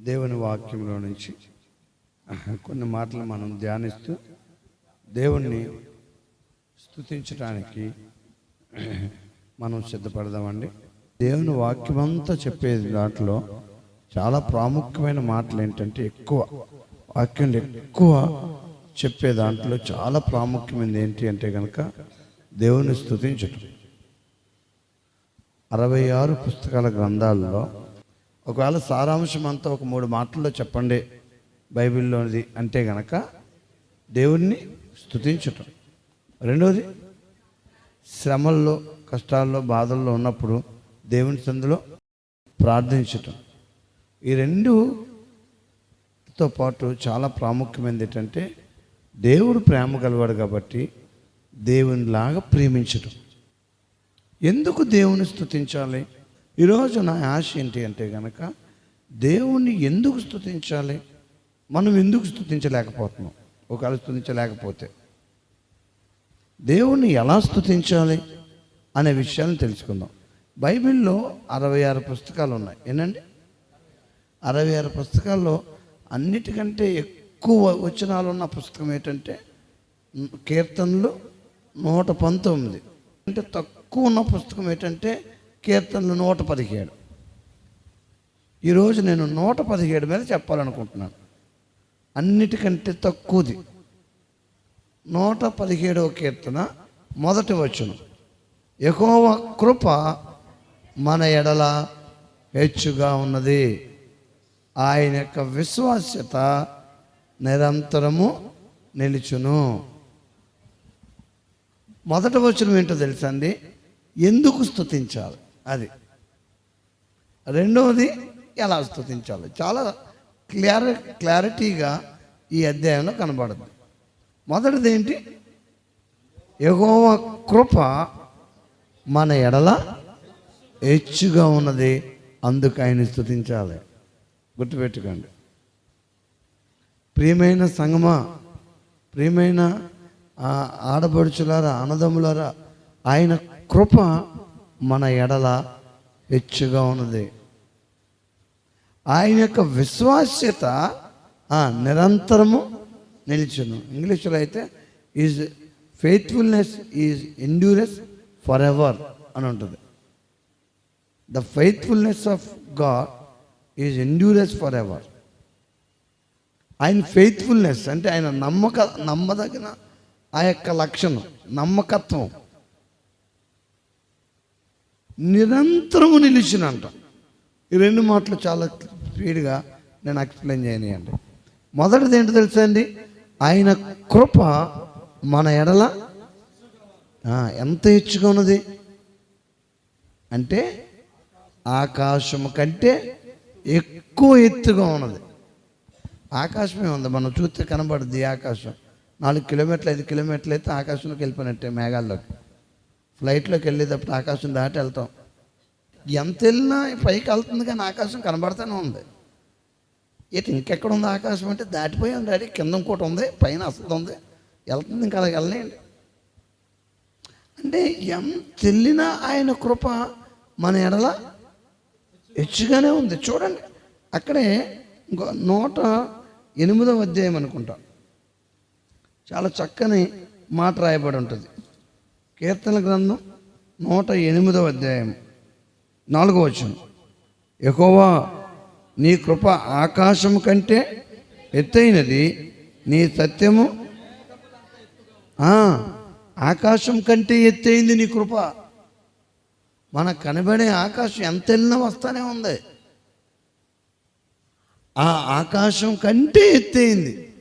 దేవుని వాక్యంలో నుంచి కొన్ని మాటలు మనం ధ్యానిస్తూ దేవుణ్ణి స్థుతించడానికి మనం సిద్ధపడదామండి. దేవుని వాక్యం అంతా చెప్పేది దాంట్లో చాలా ప్రాముఖ్యమైన మాటలు ఏంటంటే ఎక్కువ వాక్యంలో ఎక్కువ చెప్పే దాంట్లో చాలా ప్రాముఖ్యమైనది ఏంటి అంటే కనుక దేవుని స్థుతించటం అరవై ఆరు పుస్తకాల గ్రంథాల్లో ఒకవేళ సారాంశం అంతా ఒక మూడు మాటల్లో చెప్పండి బైబిల్లోనిది అంటే గనక దేవుణ్ణి స్థుతించటం రెండవది శ్రమల్లో కష్టాల్లో బాధల్లో ఉన్నప్పుడు దేవుని సందులో ప్రార్థించటం. ఈ రెండుతో పాటు చాలా ప్రాముఖ్యమైనది ఏంటంటే దేవుడు ప్రేమ గలవాడు కాబట్టి దేవునిలాగా ప్రేమించటం. ఎందుకు దేవుని స్తుతించాలి? ఈరోజు నా ఆశ ఏంటి అంటే కనుక దేవుణ్ణి ఎందుకు స్థుతించాలి మనం ఎందుకు స్థుతించలేకపోతున్నాం ఒకవేళ స్థుతించలేకపోతే దేవుణ్ణి ఎలా స్థుతించాలి అనే విషయాన్ని తెలుసుకుందాం. బైబిల్లో అరవై ఆరు పుస్తకాలు ఉన్నాయి. ఏంటండి అరవై ఆరు పుస్తకాల్లో అన్నిటికంటే ఎక్కువ వచనాలు ఉన్న పుస్తకం ఏంటంటే కీర్తనలు నూట పంతొమ్మిది. అంటే తక్కువ ఉన్న పుస్తకం ఏంటంటే కీర్తనలు నూట పదిహేడు. ఈరోజు నేను నూట పదిహేడు మీద చెప్పాలనుకుంటున్నాను. అన్నిటికంటే తక్కువది. నూట పదిహేడవ కీర్తన మొదటి వచ్చును ఎకోవ కృప మన ఎడల హెచ్చుగా ఉన్నది. ఆయన యొక్క విశ్వాస్యత నిరంతరము నిలుచును. మొదట వచ్చిన ఏంటో తెలుసండి ఎందుకు స్తుతించాలి? అది. రెండవది ఎలా స్తుతించాలి. చాలా క్లియర్ క్లారిటీగా ఈ అధ్యాయంలో కనబడుతుంది మొదటిది ఏంటి ఎగోవ కృప మన ఎడల హెచ్చుగా ఉన్నది అందుకు ఆయన స్థుతించాలి గుర్తుపెట్టుకోండి. ప్రియమైన సంగమా ప్రియమైన ఆడపడుచులారా అన్నదమ్ములారా ఆయన కృప మన ఎడల హెచ్చుగా ఉన్నది. ఆయన యొక్క విశ్వాస్యత నిరంతరము నిలిచును. ఇంగ్లీష్లో అయితే is faithfulness is endures for ever అని ఉంటుంది. The faithfulness of God is endures for ever ఆయన ఫెయిత్ఫుల్నెస్ అంటే ఆయన నమ్మక నమ్మదగిన ఆ యొక్క లక్షణం నమ్మకత్వం. నిరంతరము నిలిచినంట. ఈ రెండు మాటలు చాలా స్పీడ్గా నేను ఎక్స్ప్లెయిన్ చేయనియండి మొదటిది ఏంటో తెలుసా అండి? ఆయన కృప మన ఎడల ఎంత హెచ్చుగా ఉన్నది? అంటే ఆకాశము కంటే ఎక్కువ ఎత్తుగా ఉన్నది. ఆకాశమే ఉంది. మనం చూస్తే కనబడుద్ది ఆకాశం. నాలుగు కిలోమీటర్లు ఐదు కిలోమీటర్లు అయితే ఆకాశంలోకి వెళ్ళిపోయినట్టే మేఘాల్లోకి. ఫ్లైట్లోకి వెళ్ళేటప్పుడు ఆకాశం దాటి వెళ్తాం. ఎంత వెళ్ళినా పైకి వెళ్తుంది కానీ ఆకాశం కనబడుతూనే ఉంది. ఇటు ఇంకెక్కడ ఉంది ఆకాశం అంటే దాటిపోయి ఉంది డాడీ కింద ఇంకోటి ఉంది పైన అసలు ఉంది. వెళ్తుంది ఇంకా అలాగ వెళ్ళలేండి. అంటే ఎంత వెళ్ళినా ఆయన కృప మన ఎడల హెచ్చుగానే ఉంది. చూడండి అక్కడే ఇంకో నూట ఎనిమిదవ అధ్యాయం అనుకుంటా. చాలా చక్కని మాట రాయబడి ఉంటుంది. కీర్తన గ్రంథం నూట ఎనిమిదవ అధ్యాయం. నాలుగో వచనం. ఎక్కువ నీ కృప ఆకాశం కంటే ఎత్తైనది నీ సత్యము ఆకాశం కంటే ఎత్తైంది నీ కృప. మనకు కనబడే ఆకాశం ఎంత వెళ్ళినా వస్తానే ఉంది. ఆ ఆకాశం కంటే ఎత్తైంది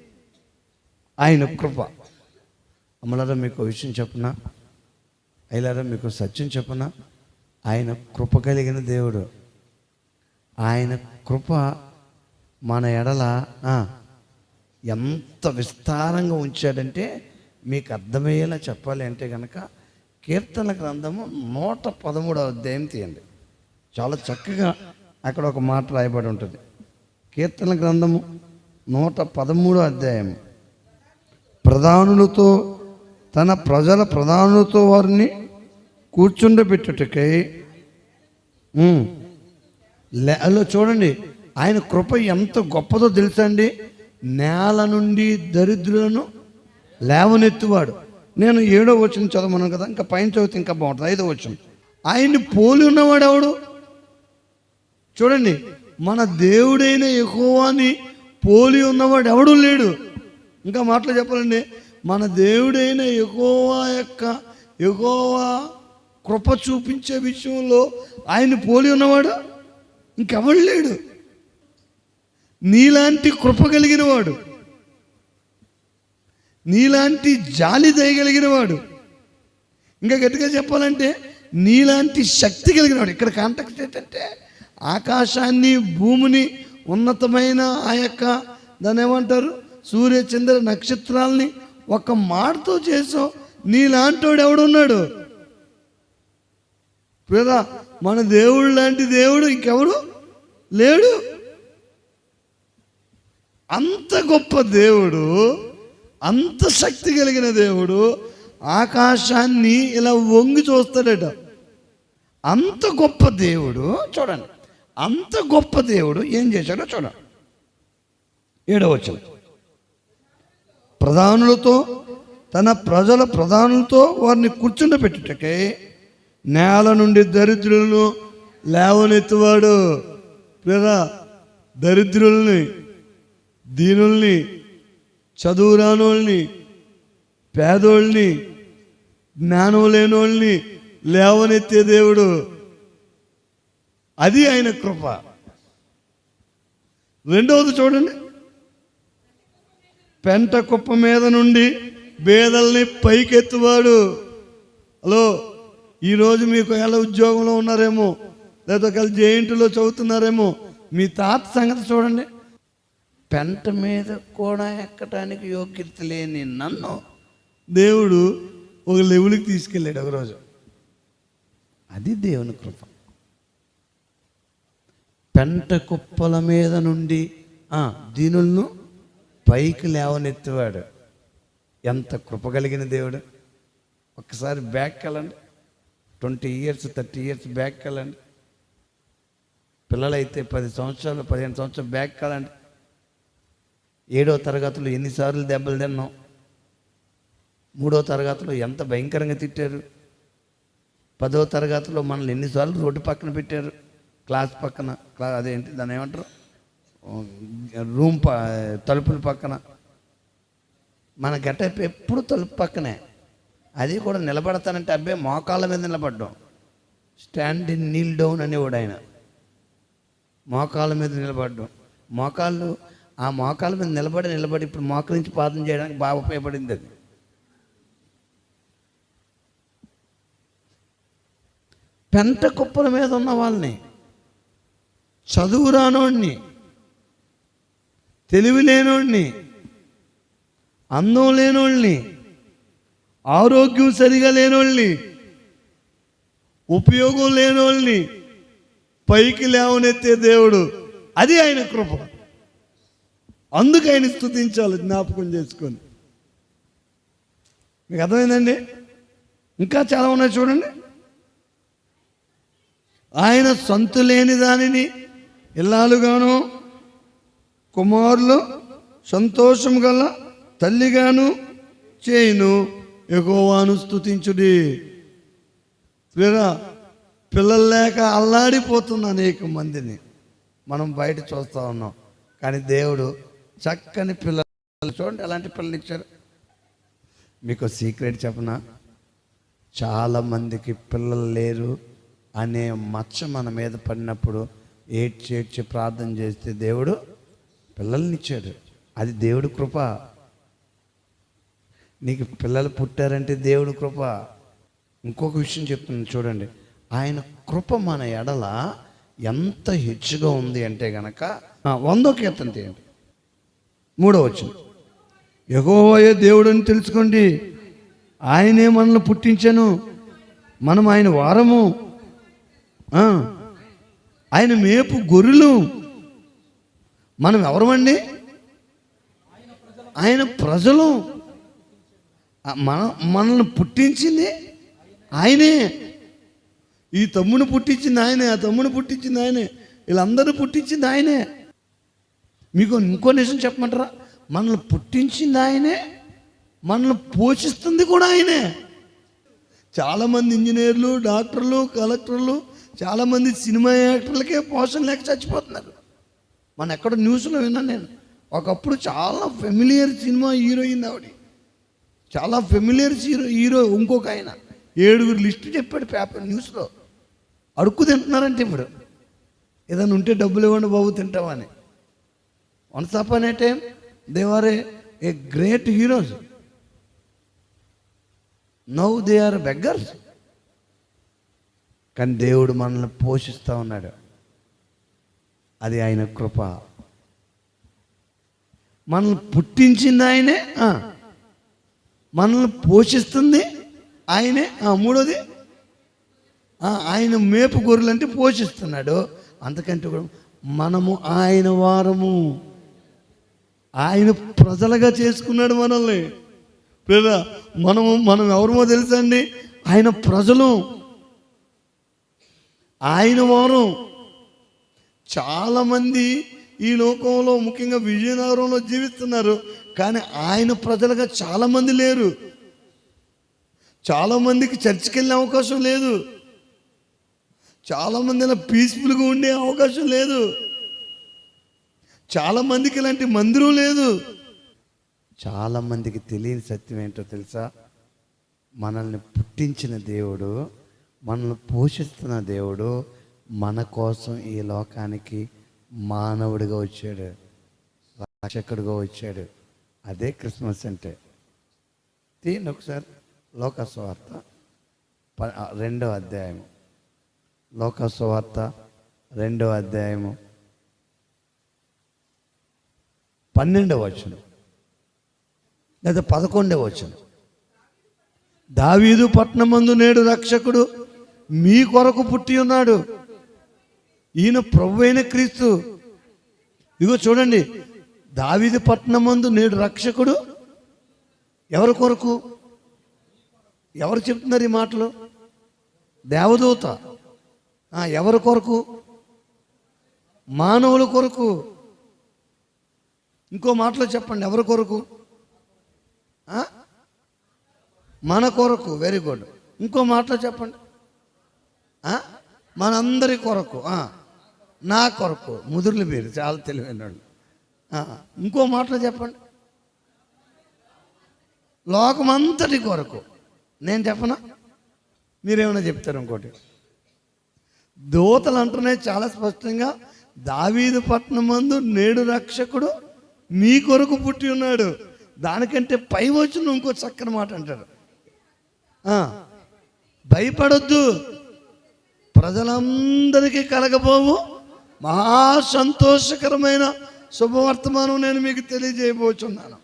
ఆయన కృప. అమలరా మీకు విషయం చెప్పనా? అయ్యారా మీకు సత్యం చెప్పన? ఆయన కృప కలిగిన దేవుడు. ఆయన కృప మన ఎడల ఎంత విస్తారంగా ఉంచాడంటే మీకు అర్థమయ్యేలా చెప్పాలి అంటే కనుక కీర్తన గ్రంథము నూట పదమూడవ అధ్యాయం తీయండి. చాలా చక్కగా అక్కడ ఒక మాట రాయబడి ఉంటుంది. కీర్తన గ్రంథము నూట పదమూడో అధ్యాయం. ప్రధానులతో తన ప్రజల ప్రధానులతో వారిని కూర్చుండబెట్టుటకై అలా చూడండి ఆయన కృప ఎంత గొప్పదో తెలుసా అండి? నేల నుండి దరిద్రులను లేవనెత్తువాడు. నేను ఏడో వచ్చిన చదవమన్నాను కదా ఇంకా పైన చదివితే ఇంకా బాగుంటుంది. ఐదో వచ్చిన ఆయన్ని పోలి ఉన్నవాడు ఎవడు? చూడండి మన దేవుడైన ఎక్కువని పోలి ఉన్నవాడు ఎవడు లేడు. ఇంకా మాటలు చెప్పాలండి మన దేవుడైన ఎగోవా యొక్క ఎగోవా కృప చూపించే విషయంలో ఆయన పోలి ఉన్నవాడు ఇంకెవడు లేడు. నీలాంటి కృప కలిగిన వాడు నీలాంటి జాలి దయగలిగిన వాడు. ఇంకా గట్టిగా చెప్పాలంటే నీలాంటి శక్తి కలిగిన వాడు. ఇక్కడ కాంటాక్ట్ ఏంటంటే ఆకాశాన్ని భూమిని ఉన్నతమైన ఆ యొక్క దాని ఏమంటారు? సూర్య చంద్ర నక్షత్రాల్ని ఒక మాటతో చేసావు. నీలాంటోడు ఎవడున్నాడు పేద మన దేవుడు లాంటి దేవుడు ఇంకెవడు లేడు? అంత గొప్ప దేవుడు అంత శక్తి కలిగిన దేవుడు ఆకాశాన్ని ఇలా వంగి చూస్తాడట. అంత గొప్ప దేవుడు చూడండి అంత గొప్ప దేవుడు ఏం చేశాడో చూడండి. ఏడవచ్చు ప్రధానులతో తన ప్రజల ప్రధానులతో వారిని కూర్చుండబెట్టుటకై నేల నుండి దరిద్రులను లేవనెత్తువాడు. లేదా దరిద్రుల్ని దీనుల్ని చదువు రానోళ్ళని పేదోళ్ళని జ్ఞానం లేనోళ్ళని లేవనెత్తే దేవుడు. అది ఆయన కృప. రెండవది చూడండి. పెంట కుప్ప మీద నుండి బేదల్ని పైకెత్తువాడు. హలో ఈరోజు మీకు ఎలా ఉద్యోగంలో ఉన్నారేమో లేదా ఒకవేళ జేయింట్లో చదువుతున్నారేమో మీ తాత సంగతి చూడండి. పెంట మీద కూడా ఎక్కటానికి యోగ్యత లేని నన్ను దేవుడు ఒక లెవెల్కి తీసుకెళ్ళాడు ఒకరోజు. అది దేవుని కృప. పెంట కుప్పల మీద నుండి దీనులను పైకి లేవనెత్తివాడు. ఎంత కృప కలిగిన దేవుడు. ఒక్కసారి బ్యాక్ వెళ్ళండి. Twenty years thirty years back వెళ్ళండి. పిల్లలైతే పది సంవత్సరాలు పదిహేను సంవత్సరాలు బ్యాక్ వెళ్ళండి. ఏడో తరగతులు ఎన్నిసార్లు దెబ్బలు తిన్నాం. మూడో తరగతిలో ఎంత భయంకరంగా తిట్టారు. పదో తరగతిలో మనల్ని ఎన్నిసార్లు రోడ్డు పక్కన పెట్టారు. క్లాస్ పక్కన క్లా అదేంటి దాన్ని ఏమంటారు? రూమ్ ప తలుపుల పక్కన. మన గెటప్ ఎప్పుడు తలుపు పక్కనే. అది కూడా నిలబడతానంటే అబ్బాయి మోకాళ్ళ మీద నిలబడ్డాం. స్టాండ్ ఇన్ నీల్ డౌన్ అనేవాడు ఆయన. మోకాళ్ళ మీద నిలబడ్డాం. మోకాళ్ళు ఆ మోకాళ్ళ మీద నిలబడి నిలబడి ఇప్పుడు మోకరించి పాదం చేయడానికి బాగా ఉపయోగపడింది అది. పెంట కుప్పల మీద ఉన్న వాళ్ళని చదువు రానోడిని తెలివి లేనోడిని అందం లేనోళ్ళని ఆరోగ్యం సరిగా లేనోళ్ళని ఉపయోగం లేనోళ్ళని పైకి లేవనెత్తే దేవుడు అది ఆయన కృప. అందుకు ఆయన స్థుతించాలి జ్ఞాపకం చేసుకొని. మీకు అర్థమైందండి? ఇంకా చాలా ఉన్నాయి చూడండి. ఆయన సొంత లేని దానిని ఇల్లాలుగాను కుమారులు సంతోషం గల తల్లిగాను చేయును. ఎగోవాను స్థుతించుడి లేదా పిల్లలు లేక అల్లాడిపోతున్న అనేక మందిని మనం బయట చూస్తూ ఉన్నాం. కానీ దేవుడు చక్కని పిల్లలు చూడండి ఎలాంటి పిల్లలు ఇచ్చారు? మీకు సీక్రెట్ చెప్పనా? చాలా మందికి పిల్లలు లేరు అనే మచ్చ మన మీద పడినప్పుడు ఏడ్చి ఏడ్చి ప్రార్థన చేస్తే దేవుడు పిల్లల్నిచ్చాడు. అది దేవుడు కృప. నీకు పిల్లలు పుట్టారంటే దేవుడు కృప. ఇంకొక విషయం చెప్తున్నాను చూడండి. ఆయన కృప మన ఎడల ఎంత హెచ్చుగా ఉంది అంటే గనక వందో కీర్తన తీయండి. మూడో వచ్చింది ఎగోవయే దేవుడని తెలుసుకోండి. ఆయనే మనల్ని పుట్టించాను. మనం ఆయన వారము. ఆయన మేపు గొర్రెలు. మనం ఎవరమండి? ఆయన ప్రజలు. మన మనల్ని పుట్టించింది ఆయనే. ఈ తమ్ముని పుట్టించింది ఆయనే ఆ తమ్ముని పుట్టించింది ఆయనే వీళ్ళందరూ పుట్టించింది ఆయనే. మీకు ఇంకో నిజం చెప్పమంటారా? మనల్ని పుట్టించింది ఆయనే మనల్ని పోషిస్తుంది కూడా ఆయనే. చాలామంది ఇంజనీర్లు డాక్టర్లు కలెక్టర్లు చాలామంది సినిమా యాక్టర్లకే పోషణ లేక చచ్చిపోతున్నారు. మన ఎక్కడ న్యూస్లో విన్నాను నేను. ఒకప్పుడు చాలా ఫెమిలియర్ సినిమా హీరోయిన్ ఆవిడ. చాలా ఫెమిలియర్ హీరో హీరో ఇంకొక ఆయన. ఏడుగురు లిస్ట్ చెప్పాడు పేపర్ న్యూస్లో అడుక్కు తింటున్నారంటే ఇప్పుడు. ఏదైనా ఉంటే డబ్బులు ఇవ్వండి బాబు తింటామని. వన్స్ అప్ అనే time there were a great heroes now they are beggars కానీ దేవుడు మనల్ని పోషిస్తూ ఉన్నాడు. అది ఆయన కృప. మనల్ని పుట్టించింది ఆయనే మనల్ని పోషిస్తుంది ఆయనే మూడోది ఆయన మేపు గొర్రెలు అంటే పోషిస్తున్నాడు. అంతకంటే కూడా మనము ఆయన వారము. ఆయన ప్రజలుగా చేసుకున్నాడు మనల్ని. లేదా మనము మనం ఎవరమో తెలుసండి ఆయన ప్రజలు. ఆయన వారం. చాలామంది ఈ లోకంలో ముఖ్యంగా విజయనగరంలో జీవిస్తున్నారు కానీ ఆయన ప్రజలుగా చాలామంది లేరు. చాలామందికి చర్చికి వెళ్ళే అవకాశం లేదు. చాలామంది ఇలా పీస్ఫుల్గా ఉండే అవకాశం లేదు. చాలామందికి ఇలాంటి మందిరం లేదు. చాలామందికి తెలియని సత్యం ఏంటో తెలుసా? మనల్ని పుట్టించిన దేవుడు మనల్ని పోషిస్తున్న దేవుడు మన కోసం ఈ లోకానికి మానవుడిగా వచ్చాడు రక్షకుడిగా వచ్చాడు. అదే క్రిస్మస్ అంటే. తీయండి ఒకసారి లోకస్వార్త ప- రెండో అధ్యాయము. లోకస్వార్త రెండో అధ్యాయము. పన్నెండవ వచనం. లేదా పదకొండవ వచనం. దావీదు పట్నమందు నేడు రక్షకుడు మీ కొరకు పుట్టి ఉన్నాడు. ఈయన ప్రభు అయిన క్రీస్తు. ఇదిగో చూడండి దావిది పట్టణమందు నేడు రక్షకుడు ఎవరి కొరకు? ఎవరు చెప్తున్నారు ఈ మాటలు? దేవదూత. ఎవరి కొరకు? మానవుల కొరకు. ఇంకో మాటలో చెప్పండి ఎవరి కొరకు? మన కొరకు. వెరీ గుడ్ ఇంకో మాటలో చెప్పండి. మనందరి కొరకు. ఆ. నా కొరకు ముదురులు మీరు చాలా తెలివైన వాళ్ళు ఇంకో మాటలో చెప్పండి. లోకమంతటి కొరకు. నేను చెప్పనా? మీరేమైనా చెప్తారు ఇంకోటి? దూతలు అంటూనే చాలా స్పష్టంగా. దావీదు పట్నం మందు నేడు రక్షకుడు మీ కొరకు పుట్టి ఉన్నాడు. దానికంటే పై వచ్చిన ఇంకో చక్కని మాట అంటారు. భయపడొద్దు. ప్రజలందరికీ కలగబోవు. మహా సంతోషకరమైన శుభవర్తమానం నేను మీకు తెలియజేయబోచున్నాను.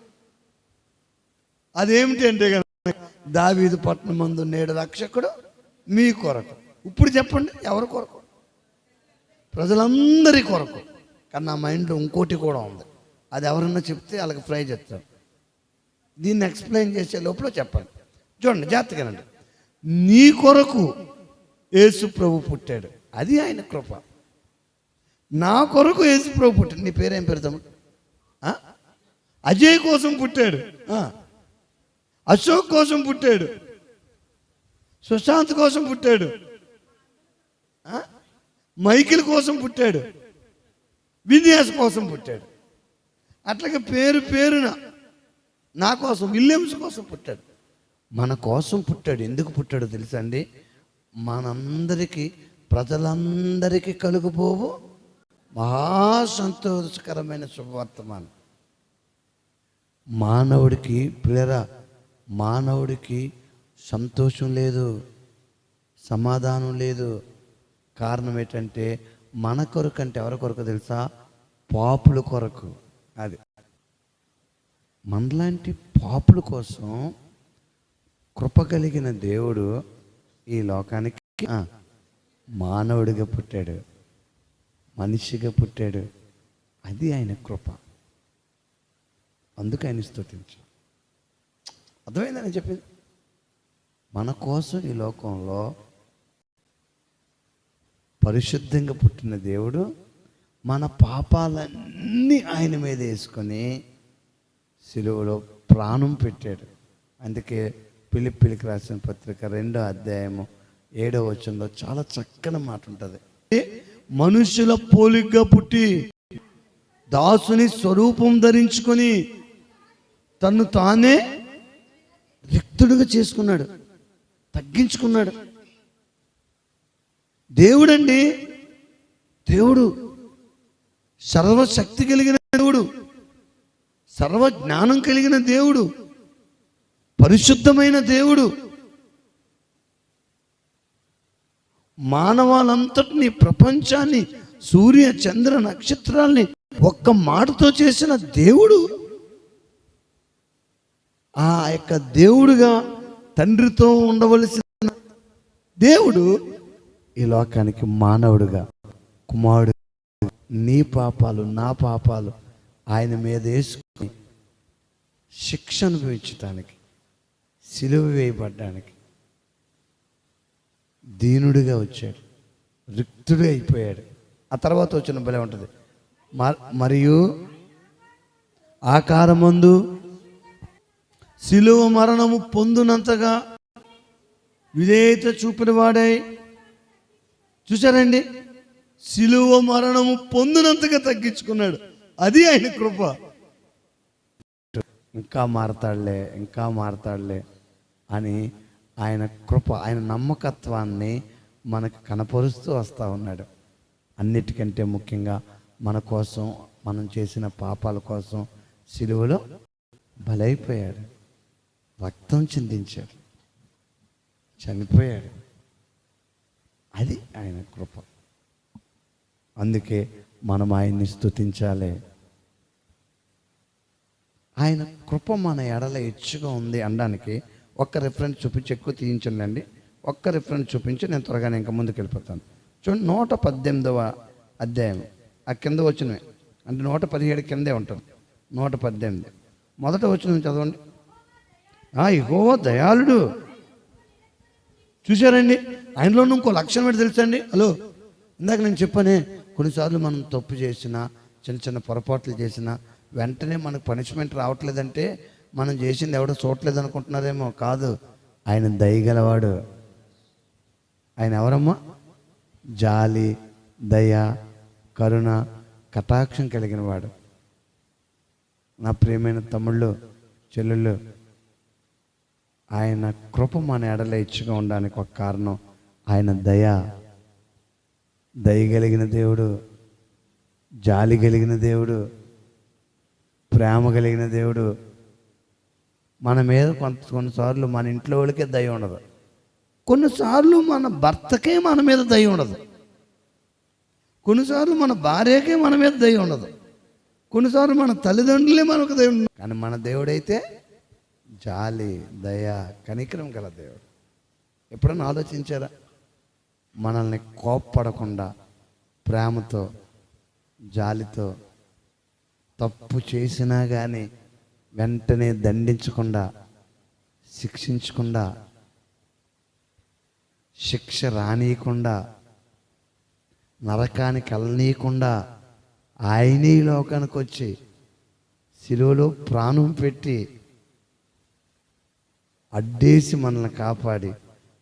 అదేమిటి అంటే కనుక దావీదు పట్నం మందు నేడు రక్షకుడు మీ కొరకు. ఇప్పుడు చెప్పండి ఎవరి కొరకు? ప్రజలందరి కొరకు. కానీ నా మైండ్లో ఇంకోటి కూడా ఉంది. అది ఎవరన్నా చెప్తే వాళ్ళకి ఫ్రై చేస్తారు. దీన్ని ఎక్స్ప్లెయిన్ చేసే లోపల చెప్పండి. చూడండి జాగ్రత్తగానండి నీ కొరకు యేసు ప్రభు పుట్టాడు. అది ఆయన కృప. నా కొరకు యేసుప్రభు పుట్టాడు. నీ పేరేం పెడతాము అజయ్ కోసం పుట్టాడు. అశోక్ కోసం పుట్టాడు. సుశాంత్ కోసం పుట్టాడు. మైకిల్ కోసం పుట్టాడు. విన్యాస్ కోసం పుట్టాడు. అట్లాగే పేరు పేరున నా కోసం విలియమ్స్ కోసం పుట్టాడు. మన కోసం పుట్టాడు. ఎందుకు పుట్టాడో తెలుసా అండి? మనందరికీ ప్రజలందరికీ కలుగుపోవు మహా సంతోషకరమైన శుభవర్తమానం. మానవుడికి పిల్లరా మానవుడికి సంతోషం లేదు సమాధానం లేదు. కారణం ఏంటంటే మన కొరకు అంటే ఎవరి కొరకు తెలుసా? పాపుల కొరకు. అది. మనలాంటి పాపుల కోసం కృప కలిగిన దేవుడు ఈ లోకానికి మానవుడిగా పుట్టాడు. మనిషిగా పుట్టాడు. అది ఆయన కృప. అందుకు ఆయన స్థుతించు అర్థమైందని చెప్పింది? మన కోసం ఈ లోకంలో పరిశుద్ధంగా పుట్టిన దేవుడు మన పాపాలన్నీ ఆయన మీద వేసుకొని సిలువలో ప్రాణం పెట్టాడు. అందుకే పిలిపిలికి రాసిన పత్రిక రెండో అధ్యాయము ఏడో వచనంలో చాలా చక్కని మాట ఉంటుంది. మనుషుల పోలిగ్గా పుట్టి దాసుని స్వరూపం ధరించుకొని తన్ను తానే రిక్తుడుగా చేసుకున్నాడు తగ్గించుకున్నాడు. దేవుడండి దేవుడు సర్వశక్తి కలిగిన దేవుడు సర్వజ్ఞానం కలిగిన దేవుడు పరిశుద్ధమైన దేవుడు. మానవాలంతటిని ప్రపంచాన్ని సూర్య చంద్ర నక్షత్రాల్ని ఒక్క మాటతో చేసిన దేవుడు ఆ యొక్క దేవుడుగా తండ్రితో ఉండవలసిన దేవుడు ఈ లోకానికి మానవుడుగా కుమారుడు నీ పాపాలు నా పాపాలు ఆయన మీద వేసుకుని శిక్ష అనుభవించటానికి సిలువ వేయబడ్డానికి దీనుడిగా వచ్చాడు. రిక్తుడే అయిపోయాడు. ఆ తర్వాత వచ్చిన బలే ఉంటుంది. మ- మరియు ఆకారమందు శిలువ మరణము పొందునంతగా విధేయత చూపిన వాడై చూశారండి? శిలువ మరణము పొందినంతగా తగ్గించుకున్నాడు. అది ఆయన కృప. ఇంకా మారతాడులే ఇంకా మారతాడులే అని ఆయన కృప ఆయన నమ్మకత్వాన్ని మనకు కనపరుస్తూ వస్తూ ఉన్నాడు. అన్నిటికంటే ముఖ్యంగా మన కోసం మనం చేసిన పాపాల కోసం సిలువలో బలైపోయాడు. రక్తం చిందించాడు. చనిపోయాడు. అది ఆయన కృప. అందుకే మనం ఆయన్ని స్తుతించాలి. ఆయన కృప మన ఎడల ఇచ్చుగా ఉంది అనడానికి ఒక్క రిఫరెన్స్ చూపించి ఎక్కువ తీయించండి ఒక్క రిఫరెన్స్ చూపించి నేను త్వరగానే ఇంకా ముందుకు వెళ్ళిపోతాను. చూడండి నూట పద్దెనిమిదవ అధ్యాయం. ఆ కింద వచ్చినవి అంటే నూట పదిహేడు కిందే ఉంటుంది నూట పద్దెనిమిది. మొదట వచ్చిన చదవండి. ఆ ఇగో దయాళుడు. చూశారండి? ఆయనలో ఇంకో లక్షణం ఏంటి తెలుసండి? హలో. ఇందాక నేను చెప్పానే కొన్నిసార్లు మనం తప్పు చేసినా చిన్న చిన్న పొరపాట్లు చేసినా వెంటనే మనకు పనిష్మెంట్ రావట్లేదంటే మనం చేసింది ఎవడో చూడలేదు అనుకుంటున్నారేమో కాదు. ఆయన దయగలవాడు. ఆయన ఎవరమ్మా? జాలి దయ కరుణ కటాక్షం కలిగిన వాడు నా ప్రియమైన తమ్ముళ్ళు చెల్లెళ్ళు ఆయన కృప మన ఎడల ఇచ్చుగా ఉండడానికి ఒక కారణం ఆయన దయ. దయ కలిగిన దేవుడు జాలి కలిగిన దేవుడు ప్రేమ కలిగిన దేవుడు మన మీద కొంత కొన్నిసార్లు మన ఇంట్లో వాళ్ళకే దయ ఉండదు. కొన్నిసార్లు మన భర్తకే మన మీద దయ ఉండదు. కొన్నిసార్లు మన భార్యకే మన మీద దయ ఉండదు. కొన్నిసార్లు మన తల్లిదండ్రులే మనకు దయ ఉండదు కానీ మన దేవుడైతే జాలి దయ కనికరం గల దేవుడు. ఎప్పుడన్నా ఆలోచించారా? మనల్ని కోప్పడకుండా ప్రేమతో జాలితో తప్పు చేసినా కానీ వెంటనే దండించకుండా శిక్షించకుండా శిక్ష రానియకుండా నరకానికి వెళ్ళనీయకుండా ఆయనే లోకానికి వచ్చి శిలువలో ప్రాణం పెట్టి అడ్డేసి మనల్ని కాపాడి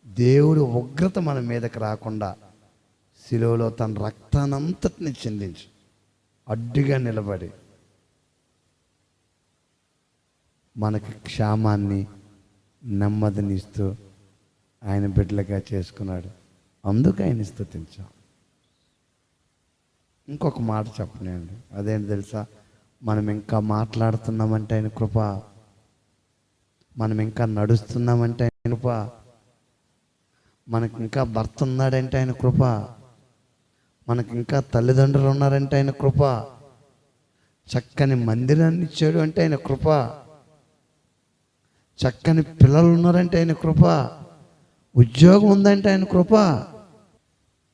దేవుడు ఉగ్రత మన మీదకి రాకుండా శిలువలో తన రక్తానంతటిని చెందించి. అడ్డుగా నిలబడి మనకి క్షామాన్ని నెమ్మదినిస్తూ ఆయన బిడ్డలుగా చేసుకున్నాడు. అందుకు ఆయన స్థుతించాం. ఇంకొక మాట చెప్పనండి అదేంటి తెలుసా? మనం ఇంకా మాట్లాడుతున్నామంటే ఆయన కృప. మనం ఇంకా నడుస్తున్నామంటే ఆయన కృప. మనకి ఇంకా భర్త ఉన్నాడంటే ఆయన కృప. మనకి ఇంకా తల్లిదండ్రులు ఉన్నారంటే ఆయన కృప. చక్కని మందిరాన్ని ఇచ్చాడు అంటే ఆయన కృప. చక్కని పిల్లలు ఉన్నారంటే ఆయన కృప. ఉద్యోగం ఉందంటే ఆయన కృప.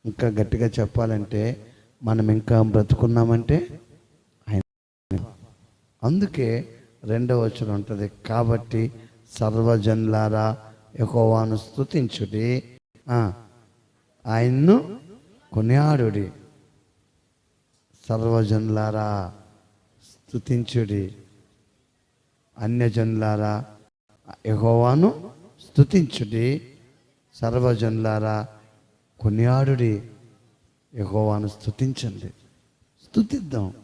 ఇంకా గట్టిగా చెప్పాలంటే మనం ఇంకా బ్రతుకున్నామంటే ఆయన అందుకే రెండవ వచనం ఉంటుంది కాబట్టి సర్వజనులారా ఎకోవాను స్తుతించుడి. ఆయన్ను కొనియాడుడి. సర్వజనులారా స్తుతించుడి. అన్యజనులారా యహోవాను స్థుతించుడి సర్వజనులారా కొనియాడుడి. యహోవాను స్థుతించండి స్థుతిద్దాం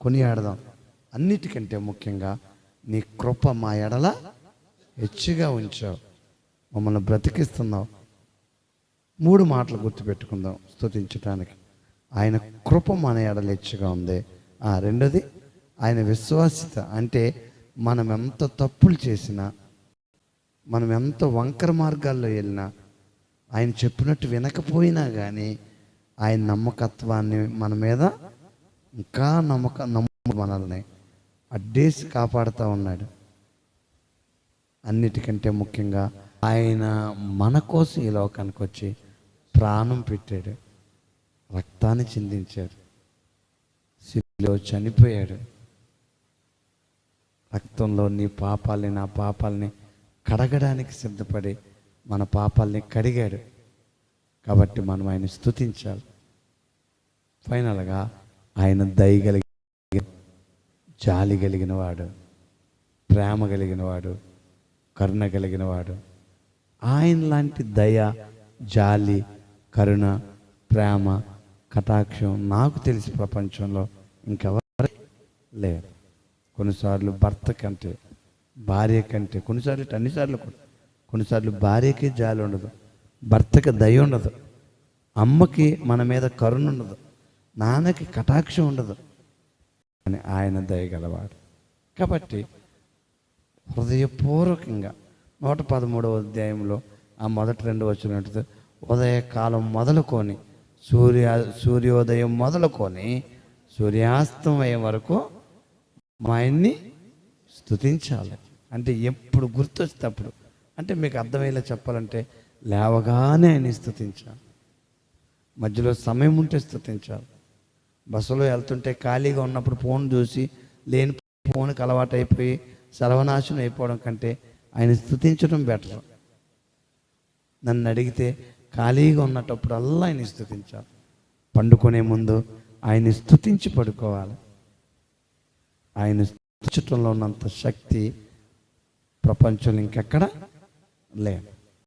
కొనియాడదాం. అన్నిటికంటే ముఖ్యంగా నీ కృప మా ఎడల హెచ్చుగా ఉంచావు. మమ్మల్ని బ్రతికిస్తున్నావు. మూడు మాటలు గుర్తుపెట్టుకుందాం స్థుతించడానికి ఆయన కృప మన ఎడల హెచ్చుగా ఉంది. ఆ రెండోది ఆయన విశ్వాసిత అంటే మనం ఎంత తప్పులు చేసినా మనం ఎంత వంకర మార్గాల్లో వెళ్ళినా ఆయన చెప్పినట్టు వినకపోయినా కానీ ఆయన నమ్మకత్వాన్ని మన మీద ఇంకా నమ్మక నమ్ము మనల్ని అడ్డేసి కాపాడుతూ ఉన్నాడు. అన్నిటికంటే ముఖ్యంగా ఆయన మన కోసం ఈ లోకానికి వచ్చి ప్రాణం పెట్టాడు. రక్తాన్ని చిందించాడు. శిలో చనిపోయాడు. రక్తంలో నీ పాపాలని నా పాపాలని కడగడానికి సిద్ధపడి మన పాపాలని కడిగాడు. కాబట్టి మనం ఆయన స్తుతించాలి. ఫైనల్గా ఆయన దయ కలిగి జాలి కలిగిన వాడు ప్రేమ కలిగిన వాడు కరుణ కలిగిన వాడు ఆయన లాంటి దయ జాలి కరుణ ప్రేమ కటాక్షం నాకు తెలిసి ప్రపంచంలో ఇంకెవరు లేరు. కొన్నిసార్లు భర్త కంటే భార్య కంటే కొన్నిసార్లు అన్నిసార్లు కొన్నిసార్లు భార్యకి జాలి ఉండదు భర్తకి దయ ఉండదు అమ్మకి మన మీద కరుణ ఉండదు నాన్నకి కటాక్షం ఉండదు. అని ఆయన దయగలవాడు కాబట్టి హృదయపూర్వకంగా నూట పదమూడవ అధ్యాయంలో ఆ మొదటి రెండు వచ్చినట్టు ఉదయకాలం మొదలుకొని సూర్య సూర్యోదయం మొదలుకొని సూర్యాస్తమయం వరకు మా ఆయన్ని స్థుతించాలి అంటే ఎప్పుడు గుర్తొచ్చేటప్పుడు. అంటే మీకు అర్థమయ్యేలా చెప్పాలంటే లేవగానే ఆయన స్థుతించాలి మధ్యలో సమయం ఉంటే స్థుతించాలి బస్సులో వెళ్తుంటే ఖాళీగా ఉన్నప్పుడు ఫోన్ చూసి లేని ఫోన్కి అలవాటు అయిపోయి సర్వనాశనం అయిపోవడం కంటే ఆయన స్థుతించడం బెటర్. నన్ను అడిగితే ఖాళీగా ఉన్నప్పుడల్లా ఆయన స్థుతించాలి పండుకునే ముందు ఆయన్ని స్థుతించి పడుకోవాలి. ఆయన చుట్టంలో ఉన్నంత శక్తి ప్రపంచంలో ఇంకెక్కడ లేదు.